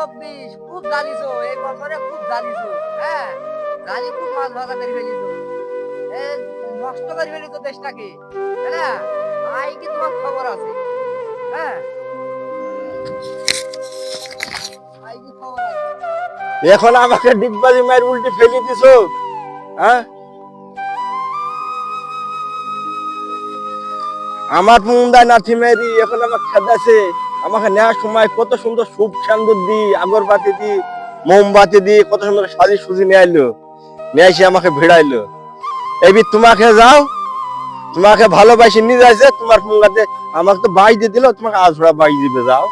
চব্বিশ, খুব এই বছরে খুব হ্যাঁ? খুব মাছ করে নষ্ট করে দেশটাকে না? আই কি তোমার খবর আছে? হ্যাঁ? এখন আমাকে ডিগবাজি মায়ের উল্টে ফেলে দিছো হ্যাঁ? আমার মুন্ডায় নাথি মেরি এখন আমার খেদাছে আমাকে নেওয়ার সময় কত সুন্দর সুপ সান্দুর দি আগরবাতি দি মোমবাতি দি কত সুন্দর সাজি সুজি নিয়ে আইলো। নিয়ে এসে আমাকে ভিড়াইলো। এবি তোমাকে যাও। তোমাকে ভালোবাসি নিয়ে যাইছে তোমার ফুঙ্গাতে আমাকে তো বাই দিয়ে দিল, তোমাকে আজোড়া বাই দিবে, যাও।